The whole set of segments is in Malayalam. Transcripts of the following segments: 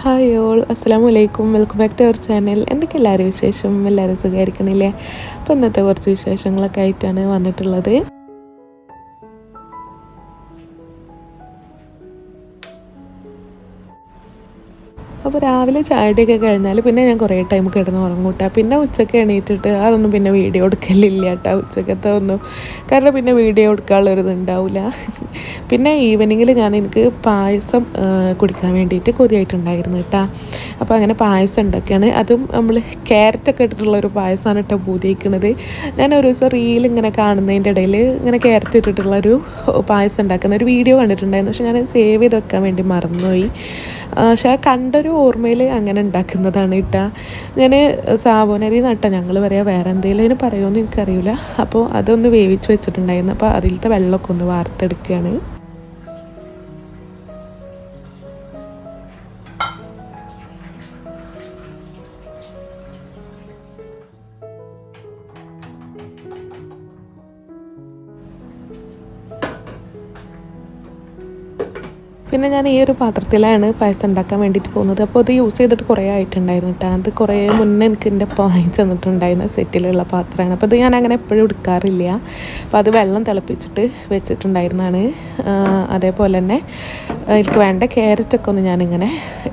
ഹായ് ഓൾ അസ്സാം വലൈക്കും welcome back to our channel എന്തൊക്കെ എല്ലാവരും വിശേഷം? എല്ലാവരും സുഖമായിരിക്കണില്ലേ? അപ്പോൾ ഇന്നത്തെ കുറച്ച് വിശേഷങ്ങളൊക്കെ ആയിട്ടാണ് വന്നിട്ടുള്ളത്. അപ്പോൾ രാവിലെ ചായടിയൊക്കെ കഴിഞ്ഞാൽ പിന്നെ ഞാൻ കുറേ ടൈം കിടന്ന് ഉറങ്ങൂട്ടാ. പിന്നെ ഉച്ചയ്ക്ക് എണീറ്റിട്ട് അതൊന്നും പിന്നെ വീഡിയോ എടുക്കലില്ല കേട്ടോ ഉച്ചക്കത്തെ ഒന്നും കാരണം പിന്നെ വീഡിയോ എടുക്കാനുള്ളൊരിത് ഇതുണ്ടാവില്ല പിന്നെ ഈവനിങ്ങിൽ ഞാൻ എനിക്ക് പായസം കുടിക്കാൻ വേണ്ടിയിട്ട് കൊതിയായിട്ടുണ്ടായിരുന്നു കേട്ടോ അപ്പോൾ അങ്ങനെ പായസം ഉണ്ടാക്കുകയാണ്. അതും നമ്മൾ ക്യാരറ്റൊക്കെ ഇട്ടിട്ടുള്ള ഒരു പായസമാണ് കേട്ടോ പൂതിയിക്കുന്നത് ഞാൻ ഒരു ദിവസം റീൽ ഇങ്ങനെ കാണുന്നതിന്റെ ഇടയിൽ ഇങ്ങനെ ക്യാരറ്റ് ഇട്ടിട്ടുള്ള ഒരു പായസം ഉണ്ടാക്കുന്ന ഒരു വീഡിയോ കണ്ടിട്ടുണ്ടായിരുന്നു. പക്ഷെ ഞാൻ സേവ് ചെയ്ത് വെക്കാൻ വേണ്ടി മറന്നുപോയി. പക്ഷെ ആ കണ്ടൊരു ഓർമ്മയിൽ അങ്ങനെ ഉണ്ടാക്കുന്നതാണ് കേട്ടോ. ഞാൻ സാബോനരി നട്ട ഞങ്ങൾ പറയാം വേറെ എന്തെങ്കിലും പറയുമെന്ന് എനിക്കറിയില്ല. അപ്പോൾ അതൊന്ന് വേവിച്ച് വെച്ചിട്ടുണ്ടായിരുന്നു. അപ്പോൾ അതിലത്തെ വെള്ളമൊക്കെ ഒന്ന് വാർത്തെടുക്കുകയാണ്. പിന്നെ ഞാൻ ഈ ഒരു പാത്രത്തിലാണ് പായസം ഉണ്ടാക്കാൻ വേണ്ടിയിട്ട് പോകുന്നത്. അപ്പോൾ അത് യൂസ് ചെയ്തിട്ട് കുറേ ആയിട്ടുണ്ടായിരുന്നു കേട്ടോ അത് കുറേ മുന്നേ എനിക്ക് എന്റെ വാങ്ങിച്ച് തന്നിട്ടുണ്ടായിരുന്ന സെറ്റിലുള്ള പാത്രമാണ്. അപ്പോൾ അത് ഞാൻ അങ്ങനെ എപ്പോഴും എടുക്കാറില്ല. അപ്പോൾ അത് വെള്ളം തിളപ്പിച്ചിട്ട് വെച്ചിട്ടുണ്ടായിരുന്നതാണ് അതേപോലെ തന്നെ എനിക്ക് വേണ്ട ക്യാരറ്റൊക്കെ ഒന്ന് ഞാനിങ്ങനെ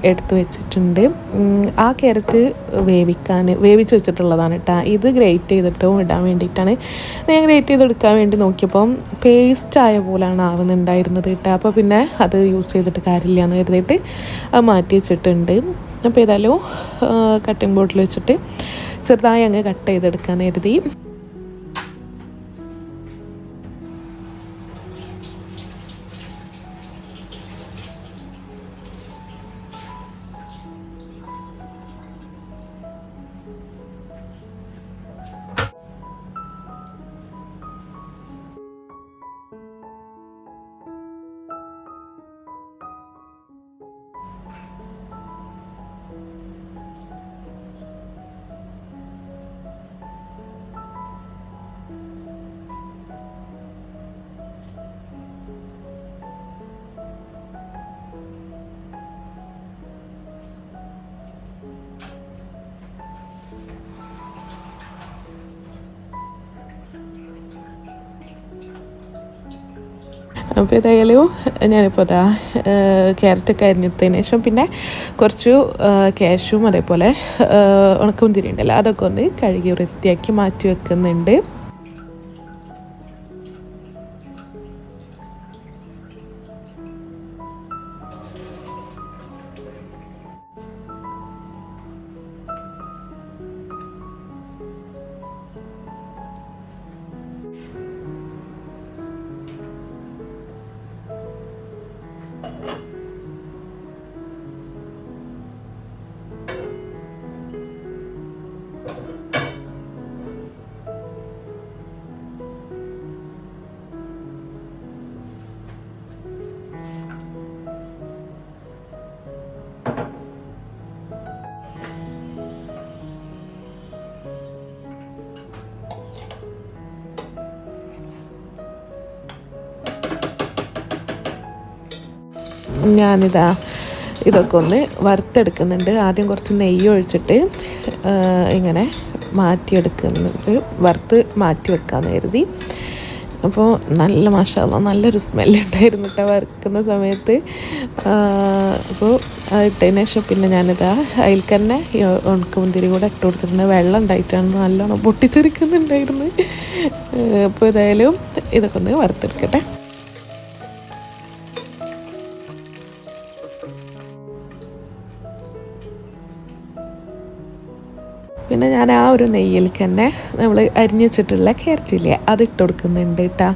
എടുത്ത് വെച്ചിട്ടുണ്ട്. ആ ക്യാരറ്റ് വേവിക്കാൻ വേവിച്ച് വെച്ചിട്ടുള്ളതാണ് കേട്ടോ ഇത് ഗ്രേറ്റ് ചെയ്തിട്ടും ഇടാൻ വേണ്ടിയിട്ടാണ്. ഞാൻ ഗ്രേറ്റ് ചെയ്തെടുക്കാൻ വേണ്ടി നോക്കിയപ്പം പേസ്റ്റ് ആയ പോലെയാണ് ആവുന്നുണ്ടായിരുന്നത് കേട്ടോ അപ്പോൾ പിന്നെ അത് യൂസ് ചെയ്തിട്ട് കാര്യമില്ല എന്ന് കരുതിയിട്ട് അത് മാറ്റി വെച്ചിട്ടുണ്ട്. അപ്പോൾ ഏതായാലും കട്ടിംഗ് ബോർഡിൽ വെച്ചിട്ട് ചെറുതായി അങ്ങ് കട്ട് ചെയ്തെടുക്കാൻ കരുതി. അപ്പോൾ ഏതായാലും ഞാനിപ്പോൾ അതാ ക്യാരറ്റൊക്കെ അരിഞ്ഞെടുത്തതിന് ശേഷം പിന്നെ കുറച്ച് ക്യാഷും അതേപോലെ ഉണക്കമുന്തിരി ഉണ്ടല്ലോ അതൊക്കെ ഒന്ന് കഴുകി വൃത്തിയാക്കി മാറ്റി വെക്കുന്നുണ്ട്. ഞാനിതാ ഇതൊക്കെ ഒന്ന് വറുത്തെടുക്കുന്നുണ്ട്. ആദ്യം കുറച്ച് നെയ്യ് ഒഴിച്ചിട്ട് ഇങ്ങനെ മാറ്റിയെടുക്കുന്നുണ്ട്. വറുത്ത് മാറ്റി വെക്കാമെന്ന് കരുതി. അപ്പോൾ നല്ല മഷാല നല്ലൊരു സ്മെല്ലുണ്ടായിരുന്നു കേട്ടോ വറുക്കുന്ന സമയത്ത്. അപ്പോൾ ഇട്ടതിന് ശേഷം പിന്നെ ഞാനിതാ അതിൽ തന്നെ ഉണക്കമുന്തിരി കൂടെ ഇട്ട് കൊടുത്തിട്ടുണ്ട്. വെള്ളം ഉണ്ടായിട്ടാണ് നല്ലോണം പൊട്ടിത്തെറിക്കുന്നുണ്ടായിരുന്നു. അപ്പോൾ ഏതായാലും ഇതൊക്കെ ഒന്ന് വറുത്തെടുക്കട്ടെ. പിന്നെ ഞാൻ ആ ഒരു നെയ്യിലേക്ക് തന്നെ നമ്മൾ അരിഞ്ഞു വെച്ചിട്ടുള്ള ക്യാരറ്റ് ഇല്ലേ അത് ഇട്ട് കൊടുക്കുന്നുണ്ട് കേട്ടോ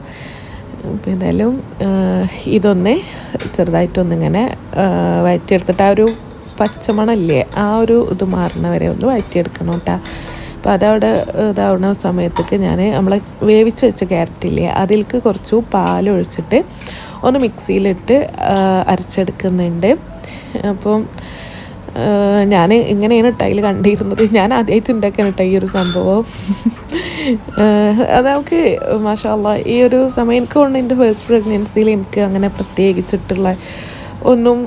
പിന്നെ ഇതൊന്ന് ചെറുതായിട്ടൊന്നിങ്ങനെ വയറ്റിയെടുത്തിട്ട് ആ ഒരു പച്ചമണല്ലേ ആ ഒരു ഇത് മാറുന്ന വരെ ഒന്ന് വഴറ്റിയെടുക്കണം കേട്ടോ അപ്പോൾ അതവിടെ ഇതാവുന്ന സമയത്തേക്ക് ഞാൻ നമ്മൾ വേവിച്ച് വെച്ച കയറ്റില്ലേ അതിലേക്ക് കുറച്ച് പാലൊഴിച്ചിട്ട് ഒന്ന് മിക്സിയിലിട്ട് അരച്ചെടുക്കുന്നുണ്ട്. അപ്പം ഞാൻ ഇങ്ങനെയാണ് ടൈൽ കണ്ടിരുന്നത്. ഞാൻ ആദ്യമായിട്ട് ഉണ്ടാക്കാൻ ഇട്ട ഈ ഒരു സംഭവം. അത് നമുക്ക് മാഷാല്ല ഈ ഒരു സമയം എനിക്ക് കൊണ്ട് എന്റെ ഫസ്റ്റ് പ്രഗ്നൻസിയിൽ എനിക്ക് അങ്ങനെ പ്രത്യേകിച്ചിട്ടുള്ള ഒന്നും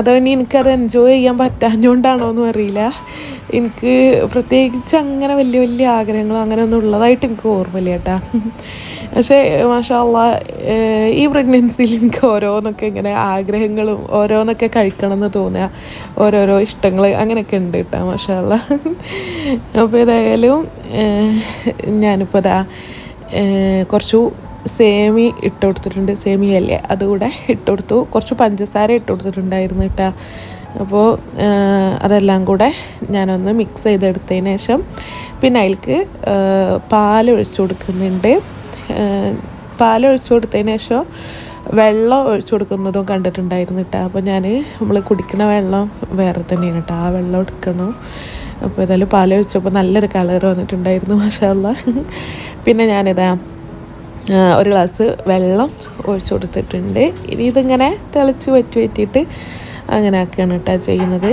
അതവനി എനിക്കത് എൻജോയ് ചെയ്യാൻ പറ്റാഞ്ഞോണ്ടാണോ എന്നും അറിയില്ല. എനിക്ക് പ്രത്യേകിച്ച് അങ്ങനെ വലിയ വലിയ ആഗ്രഹങ്ങളോ അങ്ങനെ ഒന്നും ഉള്ളതായിട്ട് എനിക്ക് ഓർമ്മയില്ല കേട്ടാ. പക്ഷേ മാഷാല്ല ഈ പ്രഗ്നൻസിയിൽ എനിക്ക് ഓരോന്നൊക്കെ ഇങ്ങനെ ആഗ്രഹങ്ങളും ഓരോന്നൊക്കെ കഴിക്കണം എന്ന് തോന്നുക. ഓരോരോ ഇഷ്ടങ്ങൾ അങ്ങനെയൊക്കെ ഉണ്ട് കേട്ടോ മാഷാല്ല. അപ്പോൾ ഏതായാലും ഞാനിപ്പോൾ ഇതാ കുറച്ചു സേമി ഇട്ട് കൊടുത്തിട്ടുണ്ട്. സേമി അല്ലേ? അതുകൂടെ ഇട്ട് കൊടുത്തു. കുറച്ച് പഞ്ചസാര ഇട്ട് കൊടുത്തിട്ടുണ്ടായിരുന്നു കേട്ടോ. അപ്പോൾ അതെല്ലാം കൂടെ ഞാനൊന്ന് മിക്സ് ചെയ്തെടുത്തതിന് ശേഷം പിന്നെ അതിലേക്ക് പാൽ ഒഴിച്ചു കൊടുക്കുന്നുണ്ട്. പാൽ ഒഴിച്ചു കൊടുത്തതിന് ശേഷം വെള്ളം ഒഴിച്ചു കൊടുക്കുന്നതും കണ്ടിട്ടുണ്ടായിരുന്നു കേട്ടോ. അപ്പോൾ ഞാൻ നമ്മൾ കുടിക്കുന്ന വെള്ളം വേറെ തന്നെയാണ് കേട്ടോ. ആ വെള്ളം എടുക്കണം. അപ്പോൾ ഏതായാലും പാൽ ഒഴിച്ചപ്പോൾ നല്ലൊരു കളർ വന്നിട്ടുണ്ടായിരുന്നു മാഷാല്ല പിന്നെ ഞാനിതാ ഒരു ഗ്ലാസ് വെള്ളം ഒഴിച്ചു കൊടുത്തിട്ടുണ്ട്. ഇനി ഇതിങ്ങനെ തിളച്ച് വറ്റി വറ്റിയിട്ട് അങ്ങനെ ആക്കുകയാണ് കേട്ടോ ചെയ്യുന്നത്.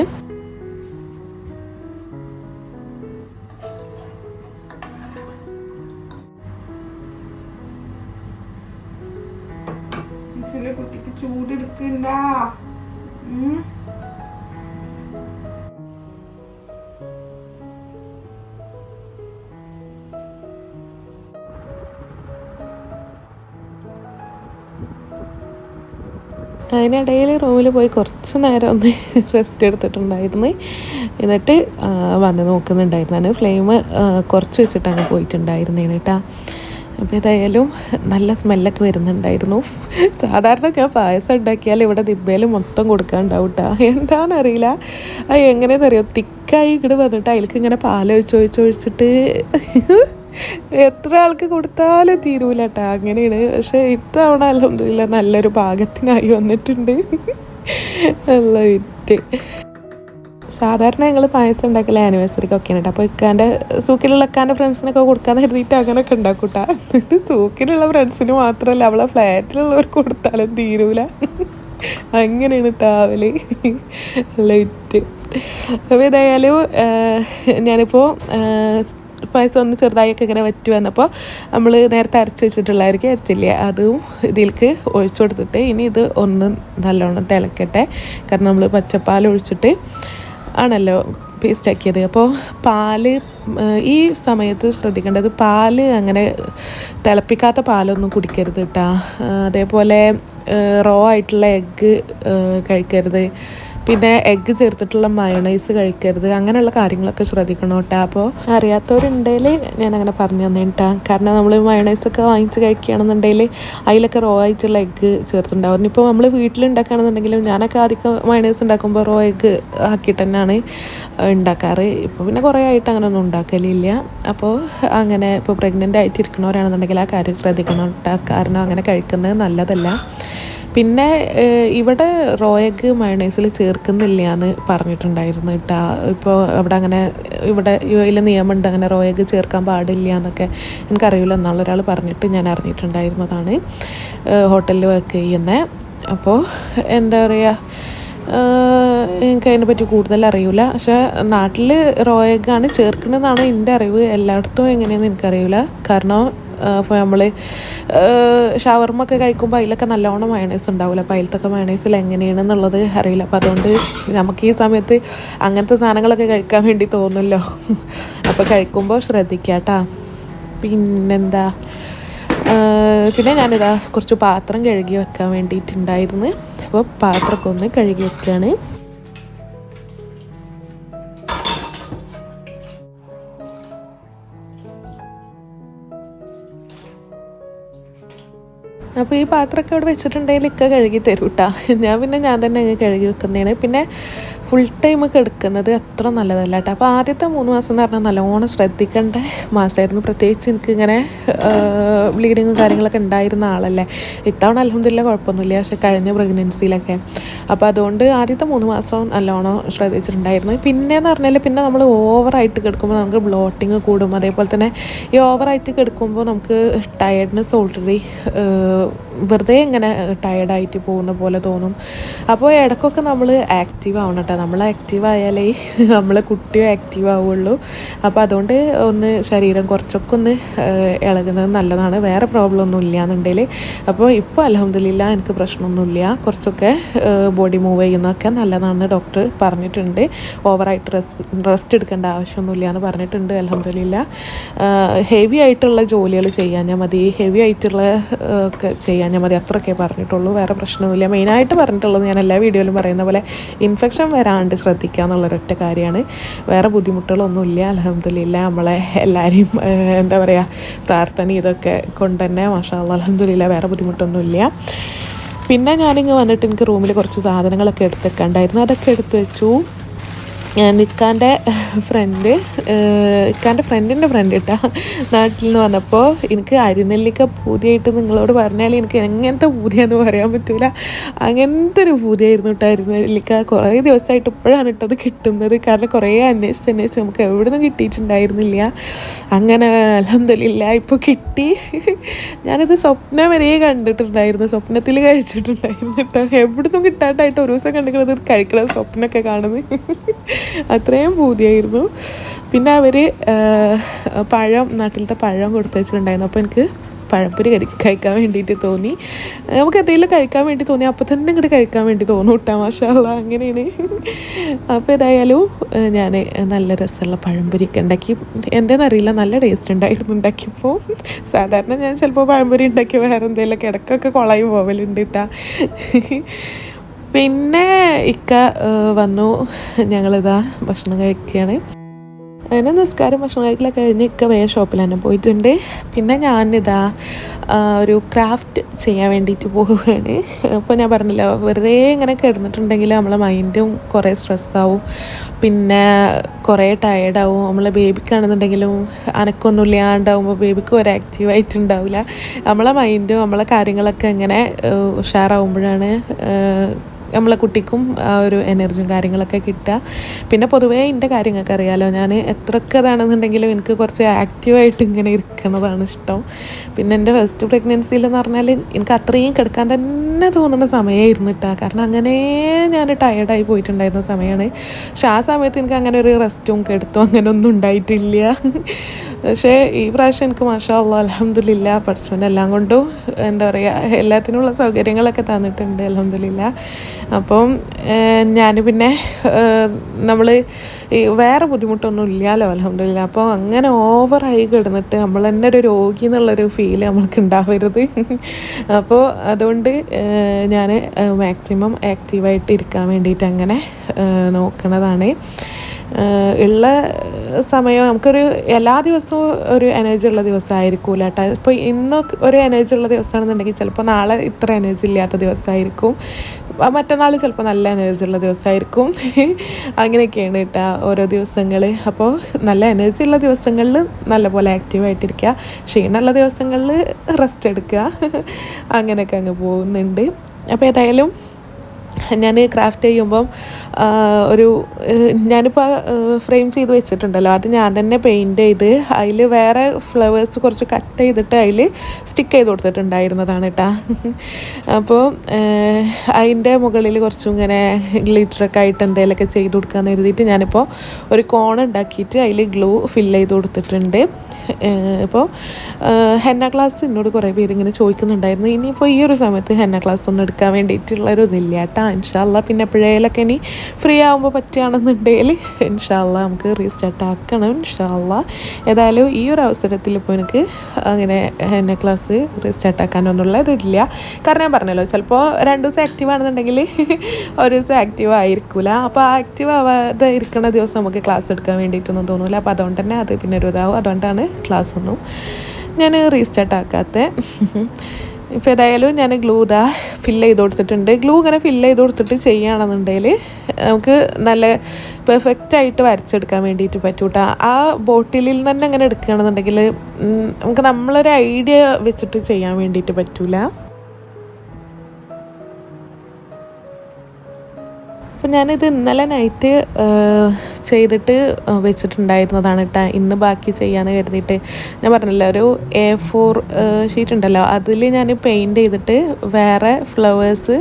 കുട്ടിക്ക് ചൂടെടുക്കണ്ട. അതിനിടയിൽ റൂമിൽ പോയി കുറച്ച് നേരം ഒന്ന് റെസ്റ്റ് എടുത്തിട്ടുണ്ടായിരുന്നു. എന്നിട്ട് വന്ന് നോക്കുന്നുണ്ടായിരുന്നാണ്. ഫ്ലെയിം കുറച്ച് വെച്ചിട്ട് അങ്ങ് പോയിട്ടുണ്ടായിരുന്നേന് കേട്ടാ അപ്പോൾ ഏതായാലും നല്ല സ്മെല്ലൊക്കെ വരുന്നുണ്ടായിരുന്നു. സാധാരണ ഞാൻ പായസം ഉണ്ടാക്കിയാൽ ഇവിടെ ദിബയിൽ മൊത്തം കൊടുക്കാണ്ടാവും കേട്ടോ എന്താണെന്നറിയില്ല അത് അറിയാം തിക്കായി ഇങ്ങോട്ട് വന്നിട്ട് അതിലേക്ക് ഇങ്ങനെ പാലൊഴിച്ച് ഒഴിച്ച് ഒഴിച്ചിട്ട് എത്ര ആൾക്ക് കൊടുത്താലും തീരൂല കേട്ടോ അങ്ങനെയാണ്. പക്ഷേ ഇത്തവണ അലഹമില്ല നല്ലൊരു പാകത്തിനായി വന്നിട്ടുണ്ട്. നല്ല വിറ്റ്. സാധാരണ ഞങ്ങൾ പായസം ഉണ്ടാക്കില്ല ആനിവേഴ്സറിക്കൊക്കെയാണ് കേട്ടോ അപ്പോൾ ഇക്കാന്റെ സൂക്കിലുള്ള ഇക്കാന്റെ ഫ്രണ്ട്സിനൊക്കെ കൊടുക്കാൻ കരുതിയിട്ട് അങ്ങനെയൊക്കെ ഉണ്ടാക്കും എന്നിട്ട് സൂക്കിലുള്ള ഫ്രണ്ട്സിന് മാത്രമല്ല അവളെ ഫ്ലാറ്റിലുള്ളവർക്ക് കൊടുത്താലും തീരൂല. അങ്ങനെയാണ് ട്രാവൽ ലൈറ്റ് അപ്പോൾ ഏതായാലും ഞാനിപ്പോൾ പായസം ഒന്ന് ചെറുതായൊക്കെ ഇങ്ങനെ വറ്റി വന്നപ്പോൾ നമ്മൾ നേരത്തെ അരച്ച് വെച്ചിട്ടുള്ളതായിരിക്കും അരച്ചില്ല? അതും ഇതിലേക്ക് ഒഴിച്ചു കൊടുത്തിട്ട് ഇനി ഇത് ഒന്ന് നല്ലോണം തിളക്കട്ടെ. കാരണം നമ്മൾ പച്ചപ്പാൽ ഒഴിച്ചിട്ട് ആണല്ലോ പേസ്റ്റാക്കിയത് അപ്പോൾ പാൽ ഈ സമയത്ത് ശ്രദ്ധിക്കേണ്ടത് പാൽ അങ്ങനെ തിളപ്പിക്കാത്ത പാലൊന്നും കുടിക്കരുത് കേട്ടോ അതേപോലെ റോ ആയിട്ടുള്ള എഗ്ഗ് കഴിക്കരുത്. പിന്നെ എഗ്ഗ് ചേർത്തിട്ടുള്ള മയോണൈസ് കഴിക്കരുത്. അങ്ങനെയുള്ള കാര്യങ്ങളൊക്കെ ശ്രദ്ധിക്കണം കേട്ടോ. അപ്പോൾ അറിയാത്തവരുണ്ടെങ്കിൽ ഞാൻ അങ്ങനെ പറഞ്ഞു തന്നേട്ടാ കാരണം നമ്മൾ മയോണൈസൊക്കെ വാങ്ങിച്ച് കഴിക്കുകയാണെന്നുണ്ടെങ്കിൽ അതിലൊക്കെ റോ ആയിട്ടുള്ള എഗ്ഗ് ചേർത്തിട്ടുണ്ടാവും. ഇപ്പോൾ നമ്മൾ വീട്ടിലുണ്ടാക്കുകയാണെന്നുണ്ടെങ്കിലും ഞാനൊക്കെ ആദ്യം മയോണൈസ് ഉണ്ടാക്കുമ്പോൾ റോ എഗ്ഗ് ആക്കിയിട്ട് തന്നെയാണ് ഉണ്ടാക്കാറ്. ഇപ്പോൾ പിന്നെ കുറേ ആയിട്ട് അങ്ങനെ ഒന്നും ഉണ്ടാക്കലില്ല. അപ്പോൾ അങ്ങനെ ഇപ്പോൾ പ്രഗ്നന്റ് ആയിട്ട് ഇരിക്കണവരാണെന്നുണ്ടെങ്കിൽ ആ കാര്യം ശ്രദ്ധിക്കണം കാരണം അങ്ങനെ കഴിക്കുന്നത് നല്ലതല്ല. പിന്നെ ഇവിടെ റോയഗ് മയണൈസിൽ ചേർക്കുന്നില്ല എന്ന് പറഞ്ഞിട്ടുണ്ടായിരുന്നു കേട്ടോ. ഇപ്പോൾ അവിടെ അങ്ങനെ ഇവിടെ യു എയിൽ നിയമമുണ്ട് അങ്ങനെ റോയഗ് ചേർക്കാൻ പാടില്ല എന്നൊക്കെ എനിക്കറിയില്ല ഒരാൾ പറഞ്ഞിട്ട് ഞാൻ അറിഞ്ഞിട്ടുണ്ടായിരുന്നതാണ് ഹോട്ടലിൽ വർക്ക് ചെയ്യുന്നത് അപ്പോൾ എന്താ പറയുക എനിക്ക് അതിനെ പറ്റി കൂടുതൽ അറിയില്ല പക്ഷേ നാട്ടിൽ റോയഗാണ് ചേർക്കണമെന്നാണ് എന്റെ അറിവ്. എല്ലായിടത്തും എങ്ങനെയാണെന്ന് എനിക്കറിയില്ല കാരണം ഇപ്പോൾ നമ്മൾ ഷവർമൊക്കെ കഴിക്കുമ്പോൾ അതിലൊക്കെ നല്ലോണം മയണൈസ് ഉണ്ടാവില്ല അപ്പോൾ അതിലത്തൊക്കെ മയണൈസിൽ എങ്ങനെയാണെന്നുള്ളത് അറിയില്ല. അപ്പോൾ അതുകൊണ്ട് നമുക്ക് ഈ സമയത്ത് അങ്ങനത്തെ സാധനങ്ങളൊക്കെ കഴിക്കാൻ വേണ്ടി തോന്നുമല്ലോ അപ്പോൾ കഴിക്കുമ്പോൾ ശ്രദ്ധിക്കുക കേട്ടോ പിന്നെന്താ? പിന്നെ ഞാനിതാ കുറച്ച് പാത്രം കഴുകി വെക്കാൻ വേണ്ടിയിട്ടുണ്ടായിരുന്നു. അപ്പോൾ പാത്രമൊക്കെ ഒന്ന് കഴുകി വെക്കുകയാണ് അപ്പോൾ ഈ പാത്രമൊക്കെ അവിടെ വെച്ചിട്ടുണ്ടെങ്കിൽ ഇക്ക കഴുകി തരും കേട്ടോ ഞാൻ പിന്നെ ഞാൻ തന്നെ അങ്ങ് കഴുകി വെക്കുന്നതാണ്. പിന്നെ ഫുൾ ടൈം എടുക്കുന്നത് അത്ര നല്ലതല്ല കേട്ടോ അപ്പോൾ ആദ്യത്തെ മൂന്ന് മാസം എന്ന് പറഞ്ഞാൽ നല്ലോണം ശ്രദ്ധിക്കേണ്ട? മാസമായിരുന്നു പ്രത്യേകിച്ച് എനിക്കിങ്ങനെ ബ്ലീഡിങ്ങും കാര്യങ്ങളൊക്കെ ഉണ്ടായിരുന്ന ആളല്ലേ. ഇത്തവണ അലഹമില്ല കുഴപ്പമൊന്നുമില്ല. പക്ഷെ കഴിഞ്ഞ പ്രഗ്നൻസിയിലൊക്കെ അപ്പോൾ അതുകൊണ്ട് ആദ്യത്തെ മൂന്ന് മാസം നല്ലോണം ശ്രദ്ധിച്ചിട്ടുണ്ടായിരുന്നു. പിന്നെയെന്ന് പറഞ്ഞാൽ പിന്നെ നമ്മൾ ഓവറായിട്ട് കിടക്കുമ്പോൾ നമുക്ക് ബ്ലോട്ടിങ് കൂടും. അതേപോലെ തന്നെ ഈ ഓവറായിട്ട് കിടക്കുമ്പോൾ നമുക്ക് ടയർഡ്നെസ് ഓൾറെഡി വെറുതെ ഇങ്ങനെ ടയർഡായിട്ട് പോകുന്ന പോലെ തോന്നും. അപ്പോൾ ഇടയ്ക്കൊക്കെ നമ്മൾ ആക്റ്റീവ് ആവണം കേട്ടോ. നമ്മൾ ആക്റ്റീവ് ആയാലേ നമ്മളെ കുട്ടിയും ആക്റ്റീവ് ആവുള്ളൂ. അപ്പോൾ അതുകൊണ്ട് ഒന്ന് ശരീരം കുറച്ചൊക്കെ ഒന്ന് ഇളകുന്നത് നല്ലതാണ്. വേറെ പ്രോബ്ലം ഒന്നും ഇല്ല എന്നുണ്ടെങ്കിൽ അപ്പോൾ ഇപ്പോൾ അലഹമില്ല എനിക്ക് പ്രശ്നമൊന്നുമില്ല. കുറച്ചൊക്കെ ബോഡി മൂവ് ചെയ്യുന്നതൊക്കെ നല്ലതാണെന്ന് ഡോക്ടർ പറഞ്ഞിട്ടുണ്ട്. ഓവറായിട്ട് റെസ്റ്റ് റെസ്റ്റ് എടുക്കേണ്ട ആവശ്യമൊന്നുമില്ല എന്ന് പറഞ്ഞിട്ടുണ്ട് അലഹമില്ല ഹെവി ആയിട്ടുള്ള ജോലികൾ ചെയ്യാൻ മതി. ഹെവി ആയിട്ടുള്ള ഒക്കെ ചെയ്യാൻ മതി. അത്രയൊക്കെ പറഞ്ഞിട്ടുള്ളൂ. വേറെ പ്രശ്നമൊന്നുമില്ല. മെയിനായിട്ട് പറഞ്ഞിട്ടുള്ളത് ഞാൻ എല്ലാ വീഡിയോയിലും പറയുന്ന പോലെ ഇൻഫെക്ഷൻ വരാണ്ട് ശ്രദ്ധിക്കുക എന്നുള്ളൊരൊറ്റ കാര്യമാണ്. വേറെ ബുദ്ധിമുട്ടുകളൊന്നുമില്ല അലഹമില്ല നമ്മളെ എല്ലാവരെയും എന്താ പറയുക പ്രാർത്ഥന ഇതൊക്കെ കൊണ്ട് തന്നെ മാഷാ അലഹമില്ല വേറെ ബുദ്ധിമുട്ടൊന്നുമില്ല. പിന്നെ ഞാനിങ്ങ് വന്നിട്ട് എനിക്ക് റൂമിൽ കുറച്ച് സാധനങ്ങളൊക്കെ എടുത്ത് വെക്കാണ്ടായിരുന്നു. അതൊക്കെ എടുത്ത് വെച്ചു. ഞാൻ ഇക്കാന്റെ ഫ്രണ്ട് ഇക്കാന്റെ ഫ്രണ്ടിന്റെ ഫ്രണ്ട് ഇട്ടാ നാട്ടിൽ നിന്ന് വന്നപ്പോൾ എനിക്ക് അരിനെല്ലിക്ക പൂതിയായിട്ട് നിങ്ങളോട് പറഞ്ഞാൽ എനിക്ക് എങ്ങനത്തെ പൂതിയാന്ന് പറയാൻ പറ്റൂല. അങ്ങനത്തെ ഒരു പൂതിയായിരുന്നു കേട്ടോ അരിനെല്ലിക്ക. കുറേ ദിവസമായിട്ട് ഇപ്പോഴാണ് ഇട്ടത് കിട്ടുന്നത്. കാരണം കുറേ അന്വേഷിച്ച് അന്വേഷിച്ച് നമുക്ക് എവിടെ നിന്നും കിട്ടിയിട്ടുണ്ടായിരുന്നില്ല. അങ്ങനെ അലഹമില്ല ഇപ്പോൾ കിട്ടി. ഞാനിത് സ്വപ്നം വരെ കണ്ടിട്ടുണ്ടായിരുന്നു. സ്വപ്നത്തിൽ കഴിച്ചിട്ടുണ്ടായിരുന്നു കേട്ടോ എവിടെ നിന്നും കിട്ടാണ്ടായിട്ട് ഒരു ദിവസം കണ്ടിട്ടുള്ളത് കഴിക്കണത് സ്വപ്നമൊക്കെ കാണുന്നത്. അത്രയും പൂതിയായിരുന്നു. പിന്നെ അവർ പഴം നാട്ടിലത്തെ പഴം കൊടുത്തു വെച്ചിട്ടുണ്ടായിരുന്നു അപ്പോൾ എനിക്ക് പഴപ്പൊരി കഴിക്കാൻ വേണ്ടിയിട്ട് തോന്നി. നമുക്ക് എന്തെങ്കിലും കഴിക്കാൻ വേണ്ടി തോന്നി. അപ്പോൾ തന്നെ ഇങ്ങോട്ട് കഴിക്കാൻ വേണ്ടി തോന്നും കേട്ടോ മാഷാല്ല അങ്ങനെയാണ്. അപ്പോൾ ഏതായാലും ഞാൻ നല്ല രസമുള്ള പഴംപൊരിയൊക്കെ ഉണ്ടാക്കി. എന്താണെന്നറിയില്ല നല്ല ടേസ്റ്റ് ഉണ്ടായിരുന്നു ഉണ്ടാക്കിയപ്പോൾ സാധാരണ ഞാൻ ചിലപ്പോൾ പഴംപൊരി ഉണ്ടാക്കി വേറെ എന്തെങ്കിലുമൊക്കെ കിടക്കൊക്കെ കുളയും പോവലുണ്ട് കേട്ടാ പിന്നെ ഇക്ക വന്നു. ഞങ്ങളിതാ ഭക്ഷണം കഴിക്കുകയാണ് അങ്ങനെ നിസ്കാരം ഭക്ഷണം കഴിക്കലൊക്കെ കഴിഞ്ഞ് ഇക്ക വേറെ ഷോപ്പിൽ തന്നെ പോയിട്ടുണ്ട്. പിന്നെ ഞാനിതാ ഒരു ക്രാഫ്റ്റ് ചെയ്യാൻ വേണ്ടിയിട്ട് പോവുകയാണ്. അപ്പോൾ ഞാൻ പറഞ്ഞില്ല വെറുതെ ഇങ്ങനെ കിടന്നിട്ടുണ്ടെങ്കിൽ നമ്മളെ മൈൻഡും കുറേ സ്ട്രെസ്സാവും പിന്നെ കുറേ ടയേർഡാവും നമ്മളെ ബേബിക്കാണെന്നുണ്ടെങ്കിലും അനക്കൊന്നും ഇല്ലാണ്ടാവുമ്പോൾ ബേബിക്ക് ഒരു ആക്റ്റീവായിട്ട് ഉണ്ടാവില്ല നമ്മളെ മൈൻഡും നമ്മളെ കാര്യങ്ങളൊക്കെ ഇങ്ങനെ ഉഷാറാവുമ്പോഴാണ് നമ്മളെ കുട്ടിക്കും ആ ഒരു എനർജിയും കാര്യങ്ങളൊക്കെ കിട്ടുക. പിന്നെ പൊതുവേ എന്റെ കാര്യങ്ങൾക്ക് അറിയാലോ ഞാൻ എത്രയൊക്കെ ഇതാണെന്നുണ്ടെങ്കിലും എനിക്ക് കുറച്ച് ആക്റ്റീവായിട്ട് ഇങ്ങനെ ഇരിക്കുന്നതാണ് ഇഷ്ടം. പിന്നെ എന്റെ ഫസ്റ്റ് പ്രഗ്നൻസിയിൽ എന്ന് പറഞ്ഞാൽ എനിക്ക് അത്രയും കിടക്കാൻ തന്നെ തോന്നുന്ന സമയമായിരുന്നു കേട്ടോ കാരണം അങ്ങനെ ഞാൻ ടയേർഡായി പോയിട്ടുണ്ടായിരുന്ന സമയമാണ് പക്ഷെ ആ സമയത്ത് എനിക്ക് അങ്ങനെ ഒരു റെസ്റ്റും കെടുത്തും അങ്ങനെ ഒന്നും ഉണ്ടായിട്ടില്ല. പക്ഷേ ഈ പ്രാവശ്യം എനിക്ക് മാഷാ അള്ളാ അലഹമില്ല പഠിച്ചോന്റെ എല്ലാം കൊണ്ടും എന്താ പറയുക എല്ലാത്തിനുള്ള സൗകര്യങ്ങളൊക്കെ തന്നിട്ടുണ്ട് അലഹമില്ല അപ്പം ഞാൻ പിന്നെ നമ്മൾ ഈ വേറെ ബുദ്ധിമുട്ടൊന്നും ഇല്ലല്ലോ അലഹമില്ല അപ്പോൾ അങ്ങനെ ഓവറായി കിടന്നിട്ട് നമ്മൾ തന്നെ ഒരു രോഗി എന്നുള്ളൊരു ഫീൽ നമ്മൾക്ക് ഉണ്ടാവരുത്. അപ്പോൾ അതുകൊണ്ട് ഞാൻ മാക്സിമം ആക്റ്റീവായിട്ട് ഇരിക്കാൻ വേണ്ടിയിട്ട് അങ്ങനെ നോക്കണതാണ്. ഉള്ള സമയം നമുക്കൊരു എല്ലാ ദിവസവും ഒരു എനർജി ഉള്ള ദിവസമായിരിക്കൂല കേട്ടോ ഇപ്പോൾ ഇന്ന് ഒരു എനർജി ഉള്ള ദിവസമാണെന്നുണ്ടെങ്കിൽ ചിലപ്പോൾ നാളെ ഇത്ര എനർജി ഇല്ലാത്ത ദിവസമായിരിക്കും. മറ്റന്നാൾ ചിലപ്പോൾ നല്ല എനർജി ഉള്ള ദിവസമായിരിക്കും. അങ്ങനെയൊക്കെയാണ് കേട്ടോ ഓരോ ദിവസങ്ങൾ അപ്പോൾ നല്ല എനർജി ഉള്ള ദിവസങ്ങളിൽ നല്ലപോലെ ആക്റ്റീവായിട്ടിരിക്കുക ക്ഷീണമുള്ള ദിവസങ്ങളിൽ റെസ്റ്റ് എടുക്കുക അങ്ങനെയൊക്കെ അങ്ങ് പോകുന്നുണ്ട്. അപ്പോൾ ഏതായാലും ഞാൻ ക്രാഫ്റ്റ് ചെയ്യുമ്പം ഒരു ഞാനിപ്പോൾ ഫ്രെയിം ചെയ്ത് വെച്ചിട്ടുണ്ടല്ലോ. അത് ഞാൻ തന്നെ പെയിന്റ് ചെയ്ത് അതിൽ വേറെ ഫ്ലവേഴ്സ് കുറച്ച് കട്ട് ചെയ്തിട്ട് അതിൽ സ്റ്റിക്ക് ചെയ്ത് കൊടുത്തിട്ടുണ്ടായിരുന്നതാണ് കേട്ടോ അപ്പോൾ അതിന്റെ മുകളിൽ കുറച്ചും ഇങ്ങനെ ഗ്ലിറ്ററൊക്കെ ആയിട്ട് എന്തെങ്കിലുമൊക്കെ ചെയ്ത് കൊടുക്കാമെന്ന് കരുതിയിട്ട് ഞാനിപ്പോൾ ഒരു കോൺ ഉണ്ടാക്കിയിട്ട് അതിൽ ഗ്ലൂ ഫില്ല് ചെയ്ത് കൊടുത്തിട്ടുണ്ട്. ഇപ്പോൾ ഹെന്ന ക്ലാസ് എന്നോട് കുറേ പേര് ഇങ്ങനെ ചോദിക്കുന്നുണ്ടായിരുന്നു. ഇനിയിപ്പോൾ ഈ ഒരു സമയത്ത് ഹെന്ന ക്ലാസ് ഒന്നും എടുക്കാൻ വേണ്ടിയിട്ടുള്ളൊരു ഇതില്ല കേട്ടോ ഇൻഷാല്ല പിന്നെ എപ്പോഴേലൊക്കെ ഇനി ഫ്രീ ആകുമ്പോൾ പറ്റുകയാണെന്നുണ്ടെങ്കിൽ ഇൻഷാല്ല നമുക്ക് റീസ്റ്റാർട്ട് ആക്കണം ഇൻഷാല്ല ഏതായാലും ഈ ഒരു അവസരത്തിൽ ഇപ്പോൾ എനിക്ക് അങ്ങനെ എന്നെ ക്ലാസ് റീസ്റ്റാർട്ട് ആക്കാനൊന്നുള്ള ഇതില്ല. കാരണം ഞാൻ പറഞ്ഞല്ലോ ചിലപ്പോൾ രണ്ട് ദിവസം ആക്റ്റീവ് ആണെന്നുണ്ടെങ്കിൽ ഒരു ദിവസം ആക്റ്റീവ് ആയിരിക്കില്ല അപ്പോൾ ആക്റ്റീവ് ആവാതെ ഇരിക്കുന്ന ദിവസം നമുക്ക് ക്ലാസ് എടുക്കാൻ വേണ്ടിയിട്ടൊന്നും തോന്നില്ല അപ്പോൾ അതുകൊണ്ട് തന്നെ അത് പിന്നെ ഒരു ഇതാവും. അതുകൊണ്ടാണ് ക്ലാസ് ഒന്നും ഞാൻ റീസ്റ്റാർട്ട് ആക്കാത്ത. ഇപ്പോൾ ഏതായാലും ഞാൻ ഗ്ലൂ ഇതാ ഫില്ല് ചെയ്ത് കൊടുത്തിട്ടുണ്ട്. ഗ്ലൂ ഇങ്ങനെ ഫില്ല് ചെയ്ത് കൊടുത്തിട്ട് ചെയ്യുകയാണെന്നുണ്ടെങ്കിൽ നമുക്ക് നല്ല പെർഫെക്റ്റ് ആയിട്ട് വരച്ചെടുക്കാൻ വേണ്ടിയിട്ട് പറ്റൂട്ടാ. ആ ബോട്ടിലിൽ തന്നെ അങ്ങനെ എടുക്കുകയാണെന്നുണ്ടെങ്കിൽ നമുക്ക് നമ്മളൊരു ഐഡിയ വെച്ചിട്ട് ചെയ്യാൻ വേണ്ടിയിട്ട് പറ്റൂല. ഞാനിത് ഇന്നലെ നൈറ്റ് ചെയ്തിട്ട് വെച്ചിട്ടുണ്ടായിരുന്നതാണ് കേട്ടോ ഇന്ന് ബാക്കി ചെയ്യാന്ന് കരുതിയിട്ട് ഞാൻ പറഞ്ഞല്ലോ ഒരു എ ഫോർ ഷീറ്റ് ഉണ്ടല്ലോ. അതിൽ ഞാൻ പെയിന്റ് ചെയ്തിട്ട് വേറെ ഫ്ലവേഴ്സ്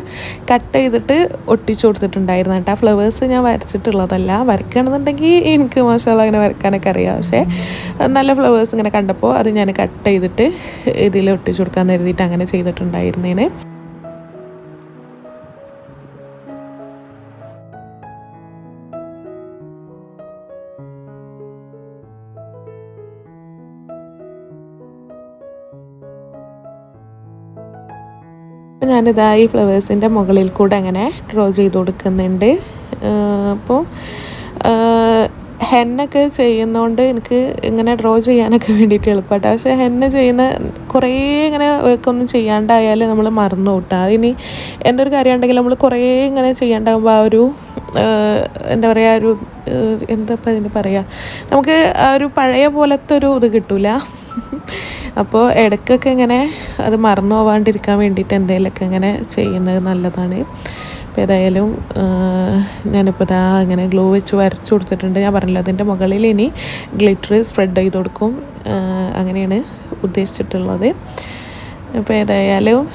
കട്ട് ചെയ്തിട്ട് ഒട്ടിച്ചു കൊടുത്തിട്ടുണ്ടായിരുന്നു കേട്ടോ ഫ്ലവേഴ്സ് ഞാൻ വരച്ചിട്ടുള്ളതല്ല. വരയ്ക്കണമെന്നുണ്ടെങ്കിൽ എനിക്ക് മാഷാല അങ്ങനെ വരയ്ക്കാനൊക്കെ അറിയാം. പക്ഷേ നല്ല ഫ്ലവേഴ്സ് ഇങ്ങനെ കണ്ടപ്പോൾ അത് ഞാൻ കട്ട് ചെയ്തിട്ട് ഇതിൽ ഒട്ടിച്ചു കൊടുക്കാൻ കരുതിയിട്ട് അങ്ങനെ ചെയ്തിട്ടുണ്ടായിരുന്നേന്. ഞാനിതാ ഈ ഫ്ലവേഴ്സിന്റെ മുകളിൽ കൂടെ അങ്ങനെ ഡ്രോ ചെയ്ത് കൊടുക്കുന്നുണ്ട്. അപ്പോൾ ഹെന്നൊക്കെ ചെയ്യുന്നതുകൊണ്ട് എനിക്ക് ഇങ്ങനെ ഡ്രോ ചെയ്യാനൊക്കെ വേണ്ടിയിട്ട് എളുപ്പമായിട്ട് പക്ഷേ ഹെന്ന ചെയ്യുന്ന കുറേ ഇങ്ങനെ വർക്കൊന്നും ചെയ്യാണ്ടായാൽ നമ്മൾ മറന്നു കൂട്ടാം അതിനി എന്റെ ഒരു കാര്യം ഉണ്ടെങ്കിൽ നമ്മൾ കുറേ ഇങ്ങനെ ചെയ്യാണ്ടാകുമ്പോൾ ആ ഒരു എന്താ പറയുക ഒരു എന്താ ഇപ്പം അതിന് പറയുക നമുക്ക് ആ ഒരു പഴയ പോലത്തെ ഒരു ഇത് കിട്ടില്ല അപ്പോൾ ഇടയ്ക്കൊക്കെ ഇങ്ങനെ അത് മറന്നു പോവാണ്ടിരിക്കാൻ വേണ്ടിയിട്ട് എന്തെങ്കിലുമൊക്കെ ഇങ്ങനെ ചെയ്യുന്നത് നല്ലതാണ്. അപ്പോൾ ഏതായാലും ഞാനിപ്പോൾ ഇതാ ഇങ്ങനെ ഗ്ലോ വെച്ച് വരച്ചു കൊടുത്തിട്ടുണ്ട്. ഞാൻ പറഞ്ഞില്ല അതിന്റെ മുകളിൽ ഇനി ഗ്ലിറ്റർ സ്പ്രെഡ് ചെയ്ത് കൊടുക്കും. അങ്ങനെയാണ് ഉദ്ദേശിച്ചിട്ടുള്ളത്. അപ്പോൾ ഏതായാലും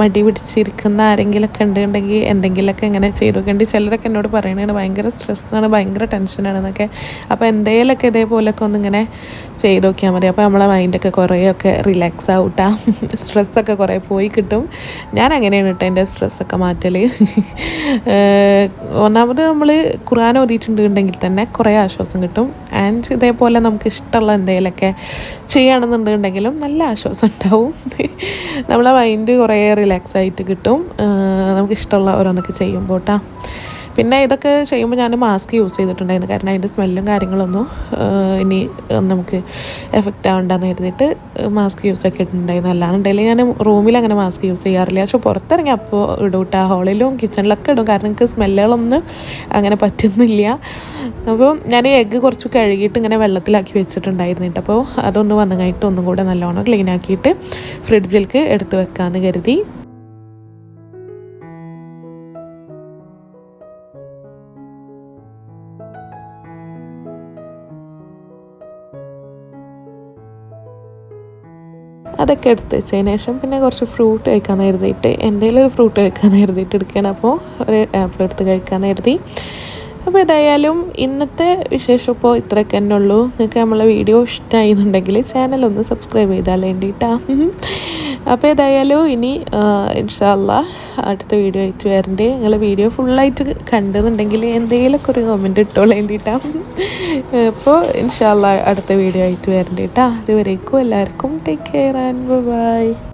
മടി പിടിച്ചിരിക്കുന്ന ആരെങ്കിലുമൊക്കെ ഉണ്ടെങ്കിൽ എന്തെങ്കിലുമൊക്കെ ഇങ്ങനെ ചെയ്തു കണ്ടി ചിലരൊക്കെ എന്നോട് പറയണതാണ് ഭയങ്കര സ്ട്രെസ്സാണ് ഭയങ്കര ടെൻഷനാണ് എന്നൊക്കെ. അപ്പോൾ എന്തെങ്കിലുമൊക്കെ ഇതേപോലൊക്കെ ഒന്നിങ്ങനെ ചെയ്ത് നോക്കിയാൽ മതി. അപ്പോൾ നമ്മളെ മൈൻഡൊക്കെ കുറേയൊക്കെ റിലാക്സ് ആവട്ടാ. സ്ട്രെസ്സൊക്കെ കുറേ പോയി കിട്ടും. ഞാൻ അങ്ങനെയാണ് കേട്ടോ എന്റെ സ്ട്രെസ്സൊക്കെ മാറ്റൽ ഒന്നാമത് നമ്മൾ ഖുർആൻ ഓതിയിട്ടുണ്ടെങ്കിൽ തന്നെ കുറേ ആശ്വാസം കിട്ടും. ആൻഡ് ഇതേപോലെ നമുക്ക് ഇഷ്ടമുള്ള എന്തെങ്കിലുമൊക്കെ ചെയ്യണമെന്നുണ്ടെങ്കിലും നല്ല ആശ്വാസം ഉണ്ടാവും. നമ്മളെ മൈൻഡ് കുറേ റിലാക്സ് ആയിട്ട് കിട്ടും. നമുക്ക് ഇഷ്ടമുള്ള ഓരോന്നൊക്കെ ചെയ്യുമ്പോൾ കേട്ടോ പിന്നെ ഇതൊക്കെ ചെയ്യുമ്പോൾ ഞാൻ മാസ്ക് യൂസ് ചെയ്തിട്ടുണ്ടായിരുന്നു. കാരണം അതിന്റെ സ്മെല്ലും കാര്യങ്ങളൊന്നും ഇനി നമുക്ക് എഫക്റ്റ് ആവണ്ടെന്ന് കരുതിയിട്ട് മാസ്ക് യൂസ് ആക്കിയിട്ടുണ്ടായിരുന്നു അല്ലാന്നുണ്ടെങ്കിൽ ഞാൻ റൂമിൽ അങ്ങനെ മാസ്ക് യൂസ് ചെയ്യാറില്ല. പക്ഷെ പുറത്തിറങ്ങി അപ്പോൾ ഇടും കേട്ടോ ഹോളിലും കിച്ചണിലൊക്കെ ഇടും. കാരണം എനിക്ക് സ്മെല്ലുകളൊന്നും അങ്ങനെ പറ്റുന്നില്ല. അപ്പോൾ ഞാൻ എഗ്ഗ് കുറച്ച് കഴുകിയിട്ട് ഇങ്ങനെ വെള്ളത്തിലാക്കി വെച്ചിട്ടുണ്ടായിരുന്നു കേട്ടോ അപ്പോൾ അതൊന്ന് വന്നു കഴിഞ്ഞിട്ട് ഒന്നും കൂടെ നല്ലോണം ക്ലീൻ ആക്കിയിട്ട് ഫ്രിഡ്ജിലേക്ക് എടുത്ത് വെക്കാമെന്ന് കരുതി. അതൊക്കെ എടുത്ത് വെച്ചതിന് ശേഷം പിന്നെ കുറച്ച് ഫ്രൂട്ട് കഴിക്കാൻ കരുതിയിട്ട് എന്തെങ്കിലും ഒരു ഫ്രൂട്ട് കഴിക്കാൻ കരുതിയിട്ട് എടുക്കുകയാണ്. അപ്പോൾ ഒരു ആപ്പിൾ എടുത്ത് കഴിക്കാൻ കരുതി. അപ്പോൾ ഏതായാലും ഇന്നത്തെ വിശേഷം ഇപ്പോൾ ഇത്രയൊക്കെ തന്നെ ഉള്ളൂ. നിങ്ങൾക്ക് നമ്മളെ വീഡിയോ ഇഷ്ടമായിരുന്നുണ്ടെങ്കിൽ ചാനൽ ഒന്ന് സബ്സ്ക്രൈബ് ചെയ്താൽ വേണ്ടിയിട്ടാ. അപ്പോൾ ഏതായാലും ഇനി ഇൻഷാല്ല അടുത്ത വീഡിയോ ആയിട്ട് വരണ്ടേ. നിങ്ങൾ വീഡിയോ ഫുള്ളായിട്ട് കണ്ടെന്നുണ്ടെങ്കിൽ എന്തെങ്കിലുമൊക്കെ ഒരു കമന്റ് ഇട്ടോളൂ വേണ്ടിയിട്ടാണ് അപ്പോൾ ഇൻഷാല്ല അടുത്ത വീഡിയോ ആയിട്ട് വരണ്ടേട്ടാ അതുവരേക്കും എല്ലാവർക്കും ടേക്ക് കെയർ ആൻഡ് ബൈ